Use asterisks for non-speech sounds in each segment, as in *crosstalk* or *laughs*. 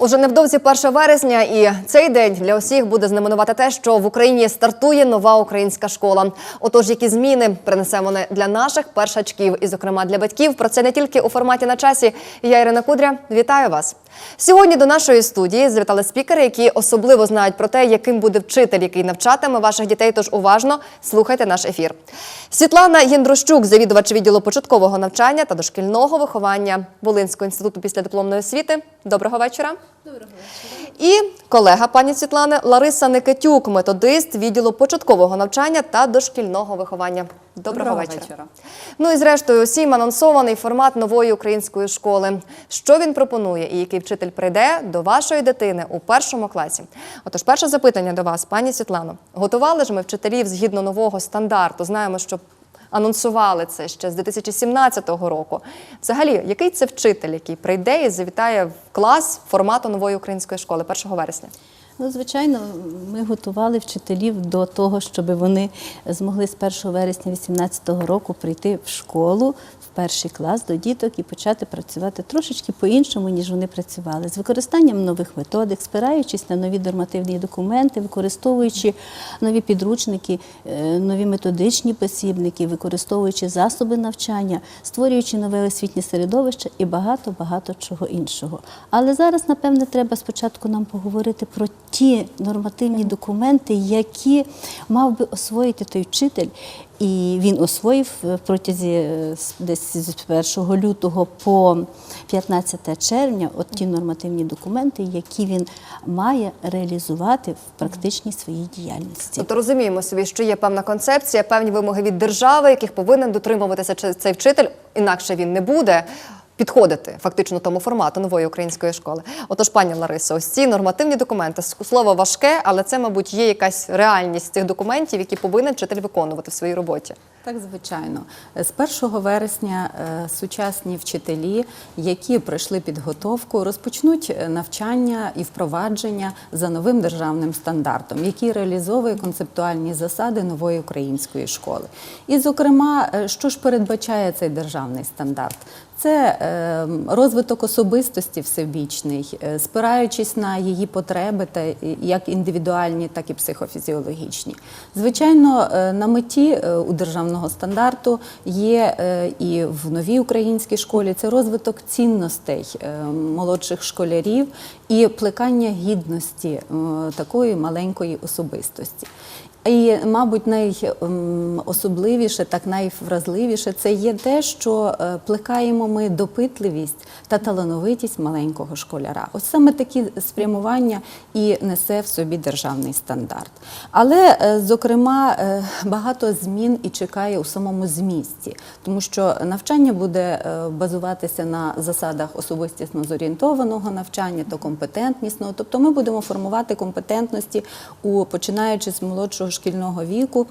Уже невдовзі 1 вересня, і цей день для усіх буде знаменувати те, що в Україні стартує нова українська школа. Отож, які зміни принесе вони для наших першачків, і, зокрема, для батьків. Про це не тільки у форматі на часі. Я Ірина Кудря. Вітаю вас. Сьогодні до нашої студії звертали спікери, які особливо знають про те, яким буде вчитель, який навчатиме ваших дітей. Тож уважно слухайте наш ефір. Світлана Єндрощук, завідувач відділу початкового навчання та дошкільного виховання Волинського інституту післядипломної освіти. Доброго вечора. Доброго вечора. І колега пані Світлани Лариса Никитюк, методист відділу початкового навчання та дошкільного виховання. Доброго, Доброго вечора. вечора. Ну і зрештою, усім анонсований формат нової української школи. Що він пропонує і який вчитель прийде до вашої дитини у першому класі? Отож, перше запитання до вас, пані Світлано. Готували ж ми вчителів згідно нового стандарту. Знаємо, що анонсували це ще з 2017 року. Взагалі, який це вчитель, який прийде і завітає в клас формату нової української школи 1 вересня? Ну, звичайно, ми готували вчителів до того, щоб вони змогли з 1 вересня 2018 року прийти в школу, в перший клас до діток і почати працювати трошечки по-іншому, ніж вони працювали, з використанням нових методик, спираючись на нові нормативні документи, використовуючи нові підручники, е, нові методичні посібники, використовуючи засоби навчання, створюючи нове освітнє середовище і багато-багато чого іншого. Але зараз, напевне, треба спочатку нам поговорити про ті нормативні документи, які мав би освоїти той вчитель. І він освоїв е, протязі е, десь з 1 лютого по 15 червня от ті нормативні документи, які він має реалізувати в практичній своїй діяльності. Тобто розуміємо собі, що є певна концепція, певні вимоги від держави, яких повинен дотримуватися цей вчитель, інакше він не буде. Підходити фактично тому формату нової української школи. Отож, пані Ларисо, ось ці нормативні документи слово важке, але це, мабуть, є якась реальність цих документів, які повинен вчитель виконувати в своїй роботі. Так, звичайно. З 1 вересня е, сучасні вчителі, які пройшли підготовку, розпочнуть е, навчання і впровадження за новим державним стандартом, який реалізовує концептуальні засади нової української школи. І, зокрема, е, що ж передбачає цей державний стандарт? Це е, розвиток особистості всебічний, е, спираючись на її потреби, та е, як індивідуальні, так і психофізіологічні. Звичайно, е, на меті у державного стандарту є і в новій українській школі це розвиток цінностей молодших школярів і плекання гідності такої маленької особистості. І, мабуть, найособливіше, так найвразливіше це є те, що е, плекаємо ми допитливість та талановитість маленького школяра. Ось саме такі спрямування і несе в собі державний стандарт. Але, е, зокрема, е, багато змін і чекає у самому змісті, тому що навчання буде базуватися на засадах особистісно зорієнтованого навчання та компетентнісного. Тобто ми будемо формувати компетентності у починаючи з молодшого шкільного віку.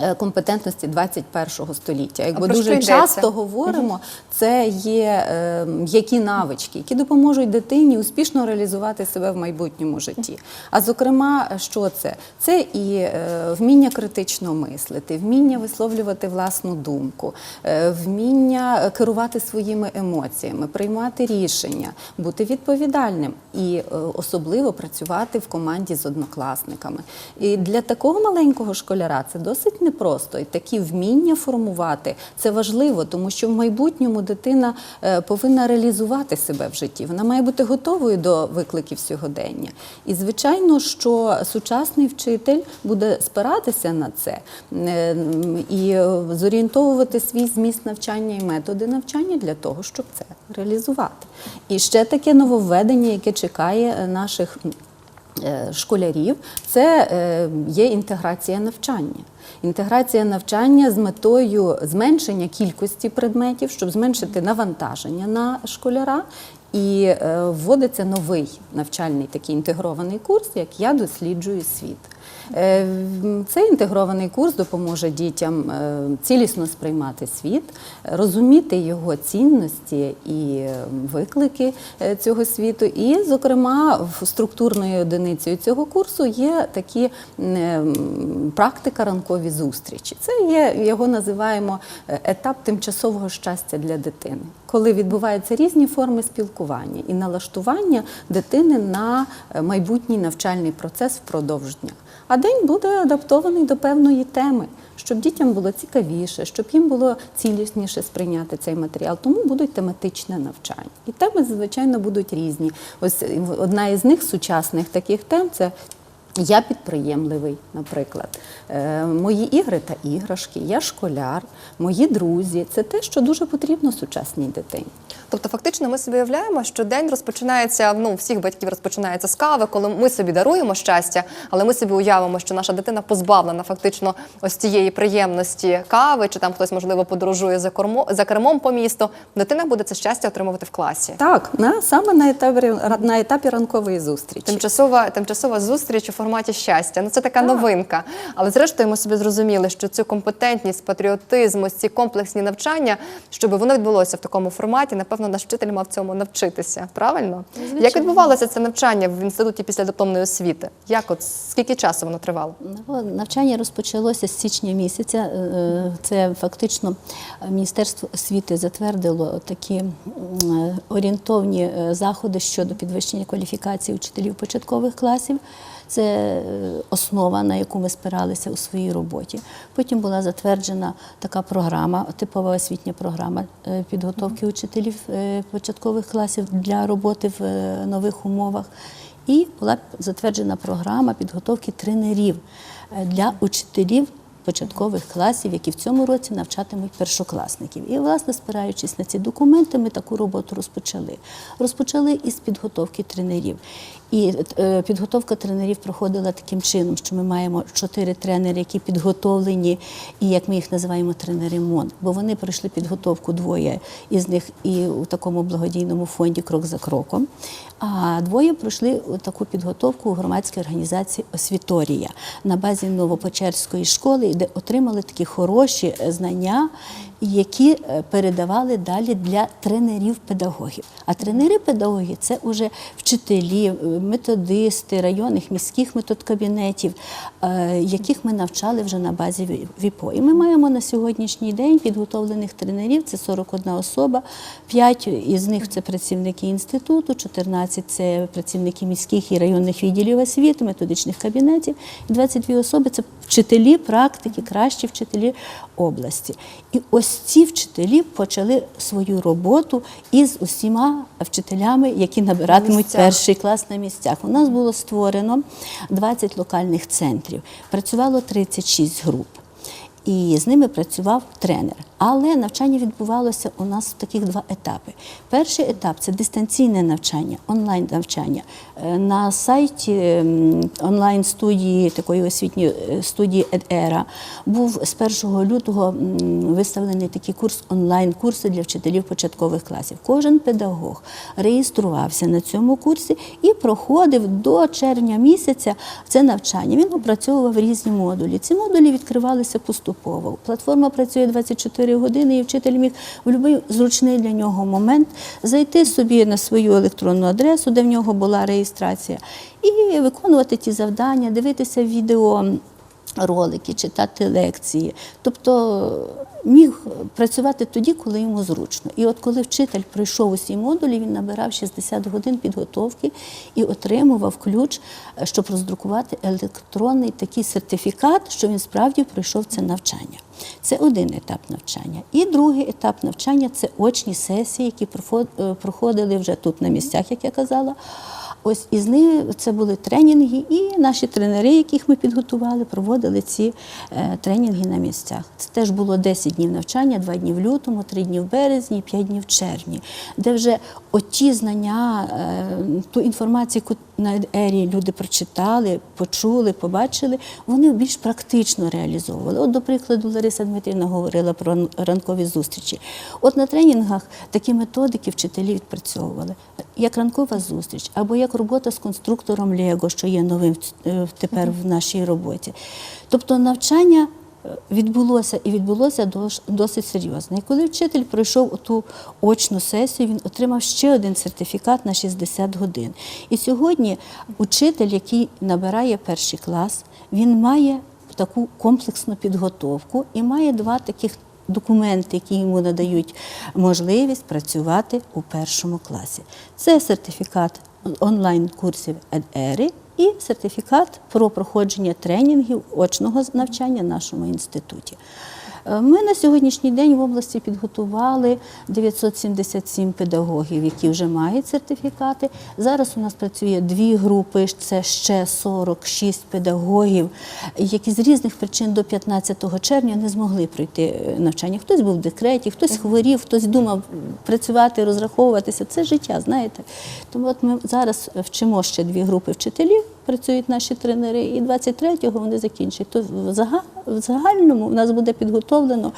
Е, Компетентності 21 століття. Якби дуже часто говоримо, це є е, які навички, які допоможуть дитині успішно реалізувати себе в майбутньому житті. А зокрема, що це? Це і е, вміння критично мислити, вміння висловлювати власну думку, е, вміння керувати своїми емоціями, приймати рішення, бути відповідальним і е, особливо працювати в команді з однокласниками. І для такого маленького школяра це досить непросто. І такі вміння формувати це важливо, тому що в майбутньому дитина е, повинна реалізувати себе в житті. Вона має бути готовою до викликів сьогодення. І звичайно, що сучасний вчитель буде спиратися на це е, і е, зорієнтовувати свій зміст навчання і методи навчання для того, щоб це реалізувати. І ще таке нововведення, яке чекає наших школярів, це е, є інтеграція навчання. Інтеграція навчання з метою зменшення кількості предметів, щоб зменшити навантаження на школяра. І е, вводиться новий навчальний такий інтегрований курс, як я досліджую світ. Е, Цей інтегрований курс допоможе дітям е, цілісно сприймати світ, розуміти його цінності і виклики е, цього світу. І, зокрема, структурною одиницею цього курсу є такі практика ранкові зустрічі. Це є його називаємо етап тимчасового щастя для дитини, коли відбуваються різні форми спілкування і налаштування дитини на майбутній навчальний процес впродовж дня. А день буде адаптований до певної теми, щоб дітям було цікавіше, щоб їм було цілісніше сприйняти цей матеріал. Тому будуть тематичне навчання. І теми, звичайно, будуть різні. Ось одна із них сучасних таких тем це. Я підприємливий, наприклад. Е, мої ігри та іграшки, я школяр, мої друзі це те, що дуже потрібно сучасній дитині. Тобто, фактично, ми собі уявляємо, що день розпочинається. Ну, всіх батьків розпочинається з кави, коли ми собі даруємо щастя, але ми собі уявимо, що наша дитина позбавлена фактично ось цієї приємності кави, чи там хтось можливо подорожує за кормо за кермом по місту. Дитина буде це щастя отримувати в класі. Так, на, саме на етапі, на етапі ранкової зустрічі. Тимчасова тимчасова зустріч у форматі щастя. Ну це така новинка. Але зрештою ми собі зрозуміли, що цю компетентність, патріотизм, ось ці комплексні навчання, щоб воно відбулося в такому форматі, напевно, наш вчитель мав цьому навчитися. Правильно? Як відбувалося це навчання в інституті після дипломної освіти? Як от скільки часу воно тривало? Ну, Навчання розпочалося з січня місяця. Е, Це фактично е, Міністерство освіти затвердило такі е, орієнтовні е, заходи щодо підвищення кваліфікації учителів початкових класів. Це е, основа, на яку ми спиралися у своїй роботі. Потім була затверджена така програма, типова освітня програма е, підготовки учителів е, початкових класів для роботи в нових умовах. І була затверджена програма підготовки тренерів для учителів початкових класів, які в цьому році навчатимуть першокласників. І, власне, спираючись на ці документи, ми таку роботу розпочали. Розпочали із підготовки тренерів. І е, підготовка тренерів проходила таким чином, що ми маємо чотири тренери, які підготовлені, і як ми їх називаємо тренери МОН, бо вони пройшли підготовку двоє із них і у такому благодійному фонді крок за кроком. А двоє пройшли таку підготовку у громадській організації Освіторія на базі Новопечерської школи, де отримали такі хороші е, знання, які е, передавали далі для тренерів-педагогів. А тренери-педагоги це вже вчителі, е, методисти районних міських методкабінетів, е, яких ми навчали вже на базі ВІПО. І ми маємо на сьогоднішній день підготовлених тренерів. Це 41 особа, 5 із них це працівники інституту, 14 це працівники міських і районних відділів освіти, методичних кабінетів, і 22 особи це вчителі, практики, кращі вчителі області. І ось ці вчителі почали свою роботу із усіма вчителями, які набиратимуть місцях. перший клас на місцях. У нас було створено 20 локальних центрів, працювало 36 груп. І з ними працював тренер. Але навчання відбувалося у нас в таких два етапи. Перший етап це дистанційне навчання, онлайн навчання. Е, На сайті онлайн студії, такої освітньої е, студії EdEra, був з 1 лютого виставлений такий курс онлайн-курси для вчителів початкових класів. Кожен педагог реєструвався на цьому курсі і проходив до червня місяця це навчання. Він опрацьовував різні модулі. Ці модулі відкривалися поступово. Платформа працює 24 години, і вчитель міг в будь-який зручний для нього момент зайти собі на свою електронну адресу, де в нього була реєстрація, і виконувати ті завдання, дивитися відео. Ролики, читати лекції, тобто міг працювати тоді, коли йому зручно. І от коли вчитель пройшов усі модулі, він набирав 60 годин підготовки і отримував ключ, е, щоб роздрукувати електронний такий сертифікат, що він справді пройшов це навчання. Це один етап навчання. І другий етап навчання це очні сесії, які е, проходили вже тут на місцях, як я казала. Ось із них це були тренінги, і наші тренери, яких ми підготували, проводили ці е, тренінги на місцях. Це теж було 10 днів навчання, 2 дні в лютому, 3 дні в березні, 5 днів в червні, де вже оті знання, е, ту інформацію, на ері люди прочитали, почули, побачили, вони більш практично реалізовували. От, до прикладу, Лариса Дмитрівна говорила про ранкові зустрічі. От на тренінгах такі методики вчителі відпрацьовували, як ранкова зустріч, або як робота з конструктором Лего, що є новим е, тепер в нашій роботі. Тобто навчання відбулося і відбулося досить серйозно. І коли вчитель пройшов ту очну сесію, він отримав ще один сертифікат на 60 годин. І сьогодні учитель, який набирає перший клас, він має таку комплексну підготовку і має два таких документи, які йому надають можливість працювати у першому класі. Це сертифікат онлайн-курсів ЕДЕРИ і сертифікат про проходження тренінгів очного навчання в нашому інституті. Е, Ми на сьогоднішній день в області підготували 977 педагогів, які вже мають сертифікати. Зараз у нас працює дві групи, це ще 46 педагогів, які з різних причин до 15 червня не змогли пройти е, навчання. Хтось був в декреті, хтось хворів, хтось думав працювати, розраховуватися. Це життя, знаєте. Тому от ми зараз вчимо ще дві групи вчителів, працюють наші тренери, і 23-го вони закінчать. То в загальному в нас буде підготовлено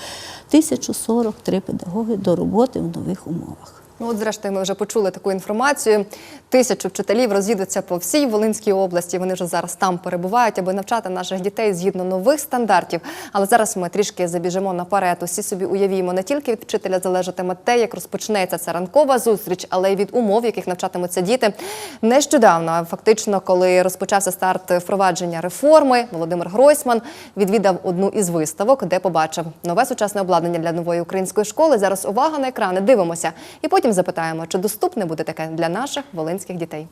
1043 педагоги до роботи в нових умовах. Ну, от, зрештою, ми вже почули таку інформацію. Тисячу вчителів роз'їдуться по всій Волинській області. Вони вже зараз там перебувають, аби навчати наших дітей згідно нових стандартів. Але зараз ми трішки забіжимо наперед. Усі собі уявімо, не тільки від вчителя залежатиме те, як розпочнеться ця ранкова зустріч, але й від умов, в яких навчатимуться діти. Нещодавно, фактично, коли розпочався старт впровадження реформи, Володимир Гройсман відвідав одну із виставок, де побачив нове сучасне обладнання для нової української школи. Зараз увага на екрани, дивимося. І потім запитаємо, чи доступне буде таке для наших волинських дітей.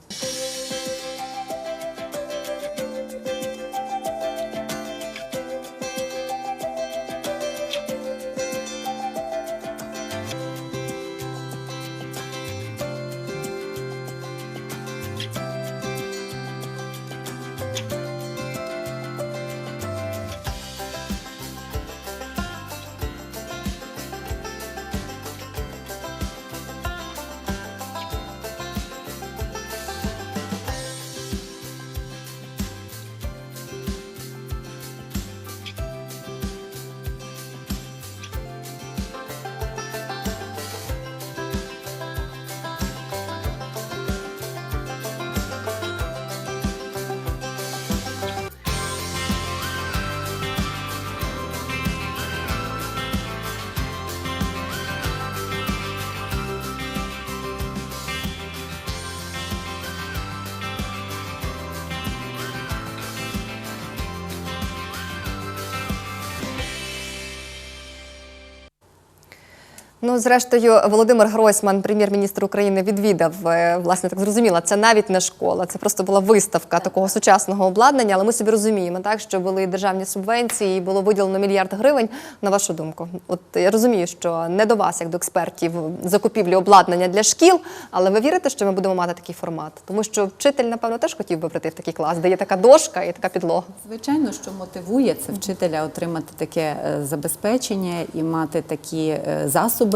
Ну, зрештою, Володимир Гройсман, прем'єр-міністр України, відвідав е, власне так зрозуміло. Це навіть не школа, це просто була виставка такого сучасного обладнання. Але ми собі розуміємо, так що були державні субвенції, і було виділено мільярд гривень. На вашу думку, от я розумію, що не до вас, як до експертів, закупівлі обладнання для шкіл, але ви вірите, що ми будемо мати такий формат? Тому що вчитель, напевно, теж хотів би прийти в такий клас, де є така дошка і така підлога. Звичайно, що мотивує це вчителя отримати таке е, забезпечення і мати такі е,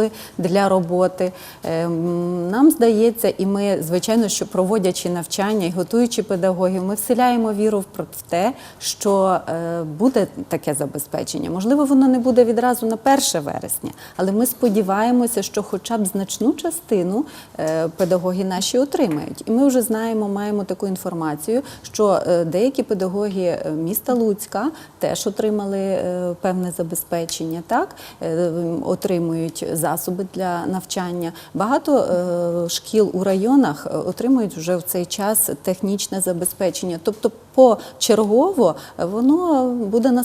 засоби для роботи. Е, Нам здається, і ми, звичайно, що проводячи навчання і готуючи педагогів, ми вселяємо віру в те, що е, буде таке забезпечення. Можливо, воно не буде відразу на 1 вересня, але ми сподіваємося, що хоча б значну частину е, педагоги наші отримають. І ми вже знаємо, маємо таку інформацію, що е, деякі педагоги міста Луцька теж отримали певне забезпечення, так отримують засоби для навчання. Багато е, шкіл у районах е, отримують вже в цей час технічне забезпечення. Тобто, почергово воно буде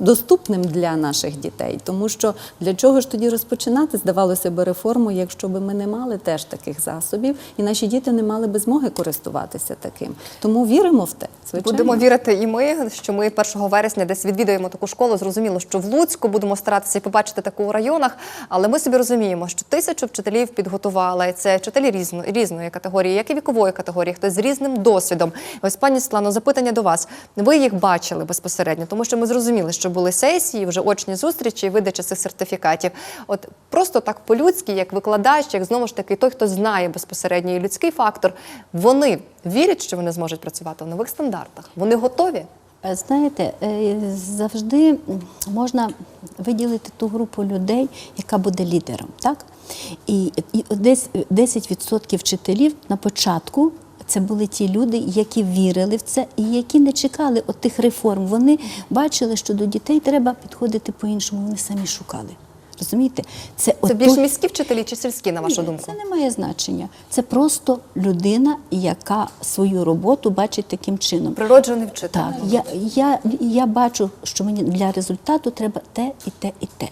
доступним для наших дітей. Тому що для чого ж тоді розпочинати, здавалося б, реформу, якщо б ми не мали теж таких засобів, і наші діти не мали би змоги користуватися таким. Тому віримо в те. Звичайно. Будемо вірити і ми, що ми 1 вересня десь відвідуємо таку школу. Зрозуміло, що в Луцьку будемо старатися і побачити таку у районах. Але ми собі розуміємо, що тисячу вчителів підготували. Це вчителі різно, різної категорії, як і вікової категорії, хтось з різним досвідом. Ось пані Руслано, запитання до вас. Ви їх бачили безпосередньо, тому що ми зрозуміли, що були сесії, вже очні зустрічі, видача цих сертифікатів. От просто так по-людськи, як викладач, як знову ж таки той, хто знає безпосередньо і людський фактор, вони вірять, що вони зможуть працювати в нових стандартах. Вони готові. Е, Знаєте, е, завжди можна виділити ту групу людей, яка буде лідером, так? І, десь 10% вчителів на початку. Це були ті люди, які вірили в це і які не чекали от тих реформ. Вони бачили, що до дітей треба підходити по-іншому. Вони самі шукали. Розумієте? Це, Це більш міські вчителі чи сільські, на вашу ні, думку? Це не має значення. Це просто людина, яка свою роботу бачить таким чином. Природжений вчитель. Так, я, я, я бачу, що мені для результату треба те і те і те.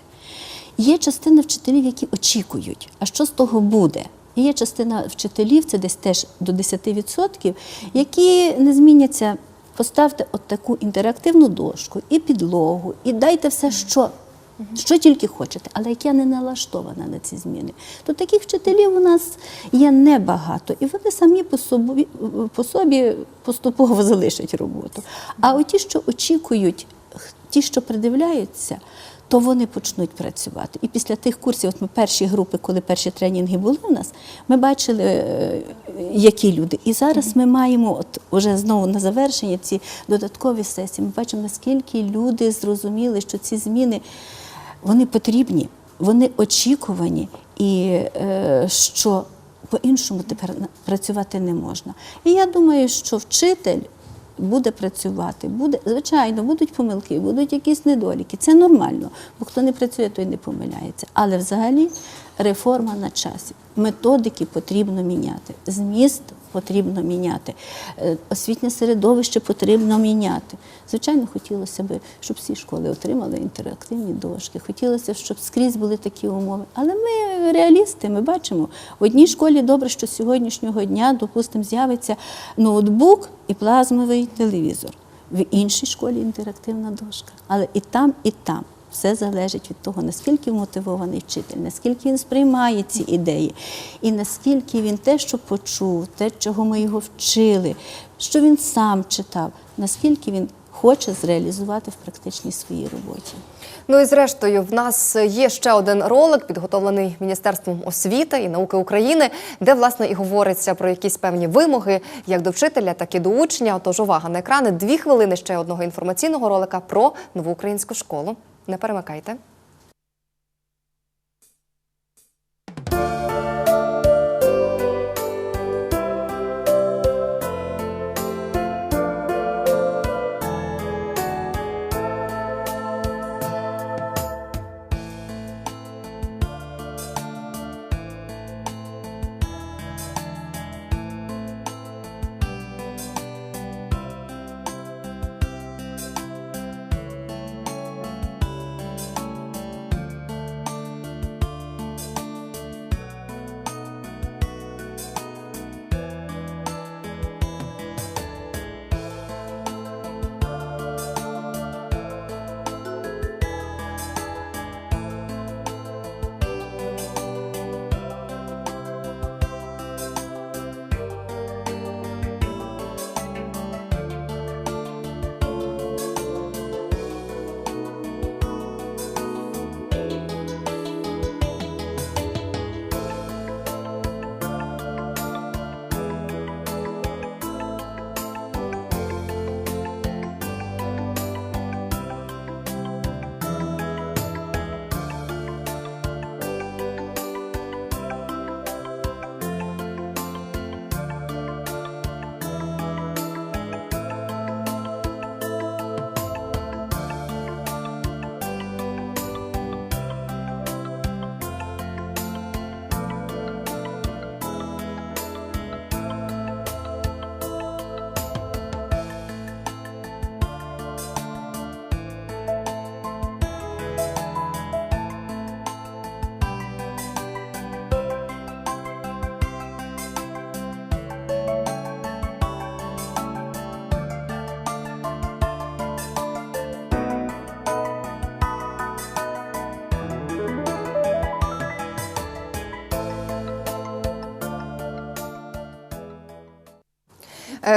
Є частина вчителів, які очікують, а що з того буде? І є частина вчителів, це десь теж до 10%, які не зміняться. Поставте от таку інтерактивну дошку і підлогу, і дайте все, що, що тільки хочете, але як я не налаштована на ці зміни, то таких вчителів у нас є небагато, і вони самі по собі, по собі поступово *laughs* залишать роботу. А от ті, що очікують, ті, що придивляються, то вони почнуть працювати. І після тих курсів, от ми перші групи, коли перші тренінги були у нас, ми бачили, е, які люди. І зараз ми маємо, от уже знову на завершення ці додаткові сесії, ми бачимо, наскільки люди зрозуміли, що ці зміни вони потрібні, вони очікувані, і е, що по-іншому тепер працювати не можна. І я думаю, що вчитель буде працювати, буде, звичайно, будуть помилки, будуть якісь недоліки. Це нормально, бо хто не працює, той не помиляється. Але взагалі реформа на часі. Методики потрібно міняти, зміст потрібно міняти, е, освітнє середовище потрібно міняти. Звичайно, хотілося б, щоб всі школи отримали інтерактивні дошки. Хотілося, б, щоб скрізь були такі умови. Але ми реалісти, ми бачимо, в одній школі добре, що з сьогоднішнього дня, допустимо, з'явиться ноутбук і плазмовий телевізор. В іншій школі інтерактивна дошка. Але і там, і там. Все залежить від того, наскільки мотивований вчитель, наскільки він сприймає ці ідеї, і наскільки він те, що почув, те, чого ми його вчили, що він сам читав, наскільки він хоче зреалізувати в практичній своїй роботі. Ну і зрештою, в нас є ще один ролик, підготовлений Міністерством освіти і науки України, де власне і говориться про якісь певні вимоги як до вчителя, так і до учня. Отож, увага на екрани. Дві хвилини ще одного інформаційного ролика про нову українську школу. Не перемикайте.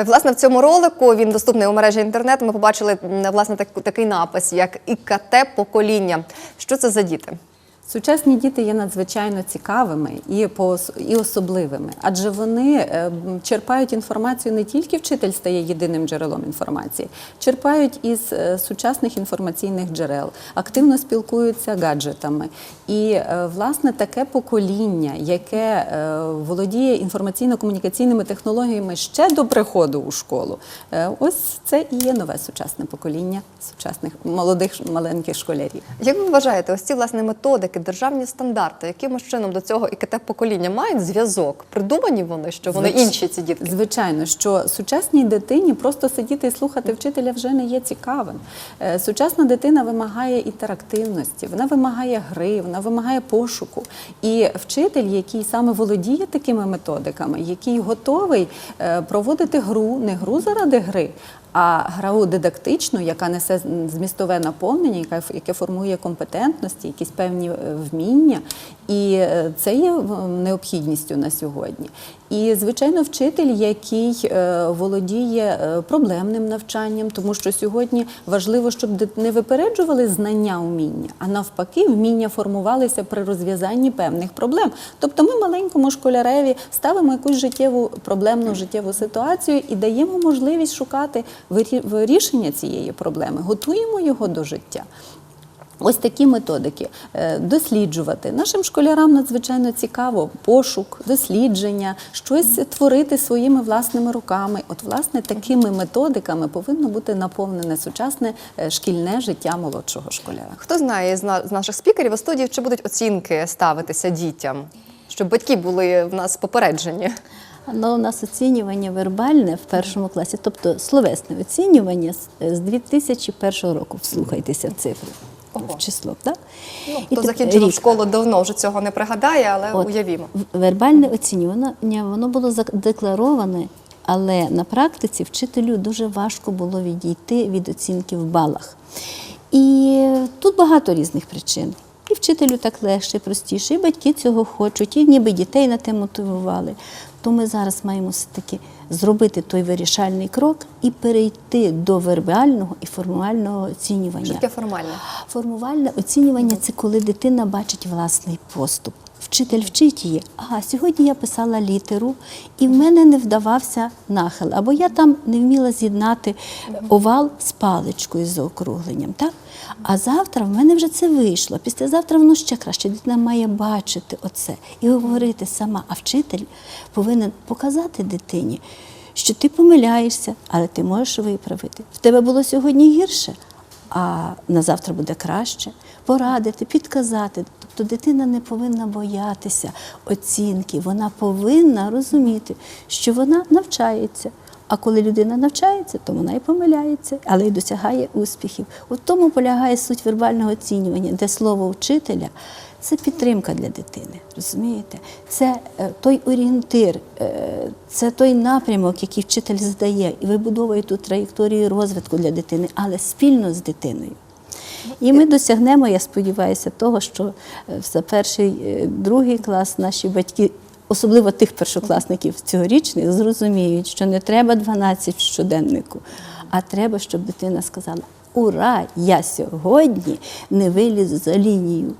Власне, в цьому ролику він доступний у мережі інтернет. Ми побачили власне такий напис, як ІКТ покоління. Що це за діти? Сучасні діти є надзвичайно цікавими і поос- і особливими, адже вони е, черпають інформацію не тільки вчитель стає єдиним джерелом інформації, черпають із е, сучасних інформаційних джерел, активно спілкуються гаджетами. І е, власне таке покоління, яке володіє інформаційно-комунікаційними технологіями ще до приходу у школу, ось це і є нове сучасне покоління сучасних молодих маленьких школярів. Як ви вважаєте, ось ці власне методики, державні стандарти, якимось чином до цього ІКТ покоління мають зв'язок? Придумані вони, що вони Звич- інші ці дітки? Звичайно, що сучасній дитині просто сидіти і слухати вчителя вже не є цікавим. Е, Сучасна дитина вимагає інтерактивності, вона вимагає гри, вона вимагає пошуку. І вчитель, який саме володіє такими методиками, який готовий е, проводити гру, не гру заради гри. А граву дидактичну, яка несе змістове наповнення, яка яке формує компетентності, якісь певні е, вміння, і е, це є необхідністю на сьогодні. І звичайно, вчитель, який е, володіє е, проблемним навчанням, тому що сьогодні важливо, щоб не випереджували знання уміння, а навпаки, вміння формувалися при розв'язанні певних проблем. Тобто, ми маленькому школяреві ставимо якусь життєву проблемну життєву ситуацію і даємо можливість шукати вирішення цієї проблеми, готуємо його до життя. Ось такі методики Е, досліджувати нашим школярам надзвичайно цікаво пошук, дослідження, щось творити своїми власними руками. От, власне, такими методиками повинно бути наповнене сучасне е, шкільне життя молодшого школяра. Хто знає з наших спікерів у студії, чи будуть оцінки ставитися дітям, щоб батьки були в нас попереджені? Ну, у нас оцінювання вербальне в першому класі, тобто словесне оцінювання з- з 2001 року. Вслухайтеся в цифру. Ого. В число, так? Ну, хто закінчив рік. школу давно, вже цього не пригадає, але От, уявімо. Вербальне оцінювання воно було задеклароване, але на практиці вчителю дуже важко було відійти від оцінки в балах. І тут багато різних причин. І вчителю так легше, і простіше, і батьки цього хочуть, і ніби дітей на те мотивували. То ми зараз маємо все-таки зробити той вирішальний крок і перейти до вербального і формального оцінювання. Що таке формальне? Формувальне оцінювання це коли дитина бачить власний поступ. Вчитель вчить її. Ага, сьогодні я писала літеру, і в мене не вдавався нахил, або я там не вміла з'єднати овал з паличкою з заокругленням. Так? А завтра в мене вже це вийшло. Післязавтра воно ще краще. Дитина має бачити оце і говорити сама. А вчитель повинен показати дитині, що ти помиляєшся, але ти можеш виправити. В тебе було сьогодні гірше, а на завтра буде краще. Порадити, підказати. Тобто дитина не повинна боятися оцінки, вона повинна розуміти, що вона навчається. А коли людина навчається, то вона і помиляється, але й досягає успіхів. У тому полягає суть вербального оцінювання, де слово вчителя це підтримка для дитини. Розумієте? Це е, той орієнтир, е, це той напрямок, який вчитель задає і вибудовує ту траєкторію розвитку для дитини, але спільно з дитиною. І ми досягнемо, я сподіваюся, того, що е, за перший, другий клас наші батьки, особливо тих першокласників цьогорічних, зрозуміють, що не треба 12 в щоденнику, а треба, щоб дитина сказала: Ура! Я сьогодні не вилізу за лінію.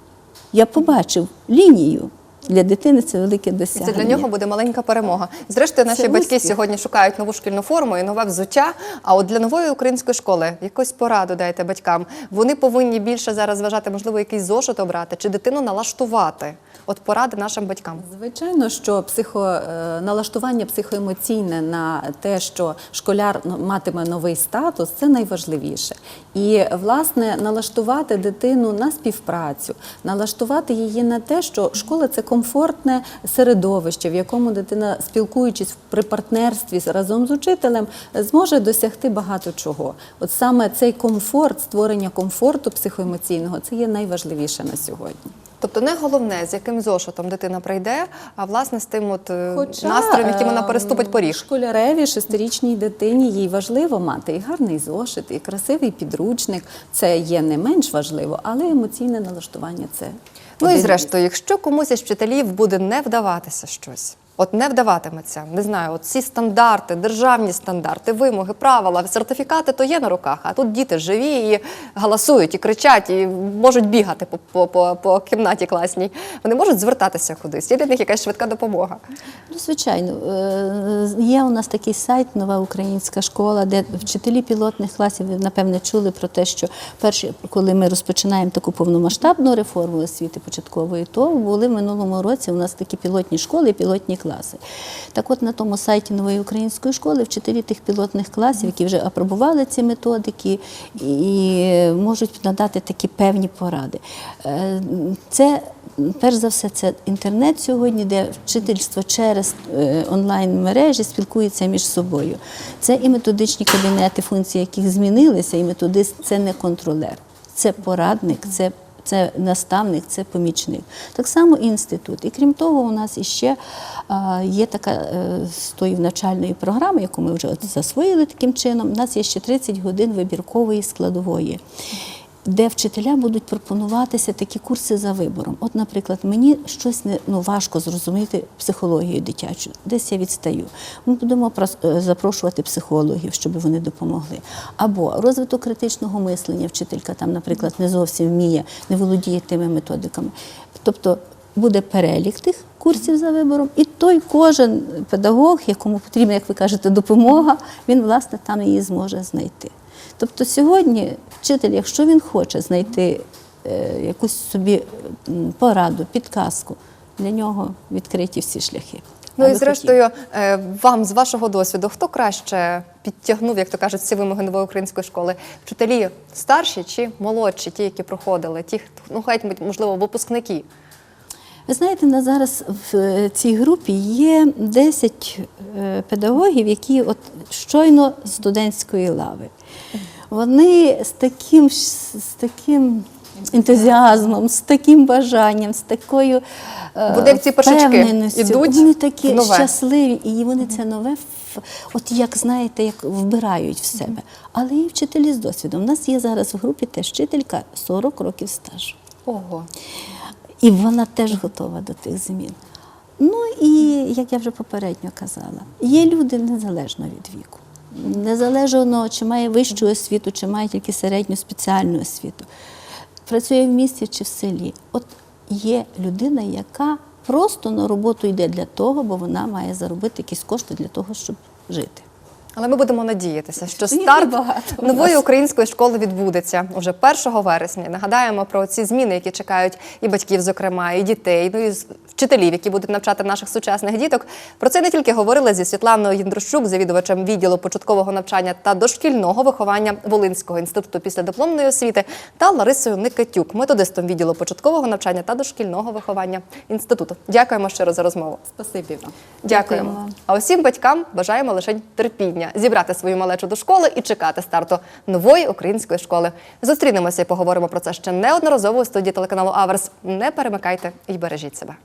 Я побачив лінію. Для дитини це велике І досягнення. це для нього буде маленька перемога. Зрештою, наші Це батьки успіх. сьогодні шукають нову шкільну форму і нове взуття. А от для нової української школи якусь пораду дайте батькам. Вони повинні більше зараз зважати, можливо, якийсь зошит обрати чи дитину налаштувати. От поради нашим батькам. Звичайно, що психо, е, налаштування психоемоційне на те, що школяр матиме новий статус, це найважливіше. І власне налаштувати дитину на співпрацю, налаштувати її на те, що школа це комфортне середовище, в якому дитина, спілкуючись при партнерстві разом з учителем, зможе досягти багато чого. От саме цей комфорт, створення комфорту психоемоційного, це є найважливіше на сьогодні. Тобто не головне, з яким зошитом дитина прийде, а власне з тим от е, Хоча, настроєм, яким вона ем, переступить поріг. Школяреві, шестирічній дитині, їй важливо мати і гарний зошит, і красивий підручник. Це є не менш важливо, але емоційне налаштування це. Ну і зрештою, якщо комусь із вчителів буде не вдаватися щось, от не вдаватиметься, не знаю, от ці стандарти, державні стандарти, вимоги, правила, сертифікати, то є на руках. А тут діти живі і галасують, і кричать, і можуть бігати по, по, по, по кімнаті класній. Вони можуть звертатися кудись. Є для них якась швидка допомога. Ну, звичайно, Е, є у нас такий сайт Нова українська школа, де вчителі пілотних класів напевне чули про те, що перші, коли ми розпочинаємо таку повномасштабну реформу освіти початкової, то були в минулому році у нас такі пілотні школи пілотні класи. Так от на тому сайті Нової української школи вчителі тих пілотних класів, які вже апробували ці методики і можуть надати такі певні поради. Е, Це перш за все, це інтернет сьогодні, де вчительство через е, онлайн-мережі спілкується між собою. Це і методичні кабінети, функції яких змінилися, і методист це не контролер, це порадник, це. Це наставник, це помічник. Так само інститут. І крім того, у нас іще є така е, з тої навчальної програми, яку ми вже засвоїли таким чином. У нас є ще 30 годин вибіркової складової де вчителя будуть пропонуватися такі курси за вибором. От, наприклад, мені щось не ну, важко зрозуміти психологію дитячу, десь я відстаю. Ми будемо е, запрошувати психологів, щоб вони допомогли. Або розвиток критичного мислення, вчителька там, наприклад, не зовсім вміє, не володіє тими методиками. Тобто буде перелік тих курсів за вибором, і той кожен педагог, якому потрібна, як ви кажете, допомога, він власне там її зможе знайти. Тобто сьогодні вчитель, якщо він хоче знайти е, якусь собі пораду, підказку, для нього відкриті всі шляхи. Ну і зрештою, е, вам з вашого досвіду, хто краще підтягнув, як то кажуть, ці вимоги нової української школи? Вчителі старші чи молодші, ті, які проходили, ті, ну хай можливо випускники. Ви знаєте, на зараз в е, цій групі є 10 е, педагогів, які от щойно з студентської лави. Вони з таким, з таким ентузіазмом, з таким бажанням, з такою е, Буде ці впевненістю. ідуть Вони такі нове. щасливі, і вони це нове, от як знаєте, як вбирають в себе. Але і вчителі з досвідом. У нас є зараз в групі теж вчителька 40 років стажу. Ого. І вона теж готова до тих змін. Ну і як я вже попередньо казала, є люди незалежно від віку. Незалежно, чи має вищу освіту, чи має тільки середню спеціальну освіту. Працює в місті чи в селі. От є людина, яка просто на роботу йде для того, бо вона має заробити якісь кошти для того, щоб жити. Але ми будемо надіятися, що старт нової української школи відбудеться уже 1 вересня. Нагадаємо про ці зміни, які чекають і батьків, зокрема, і дітей, ну і вчителів, які будуть навчати наших сучасних діток. Про це не тільки говорили зі Світланою Єндрощук, завідувачем відділу початкового навчання та дошкільного виховання Волинського інституту післядипломної освіти, та Ларисою Никитюк, методистом відділу початкового навчання та дошкільного виховання інституту. Дякуємо щиро за розмову. Спасибі вам. Дякуємо. Дякуємо. А усім батькам бажаємо лише терпіння, зібрати свою малечу до школи і чекати старту нової української школи. Зустрінемося і поговоримо про це ще неодноразово у студії телеканалу Аверс. Не перемикайте і бережіть себе.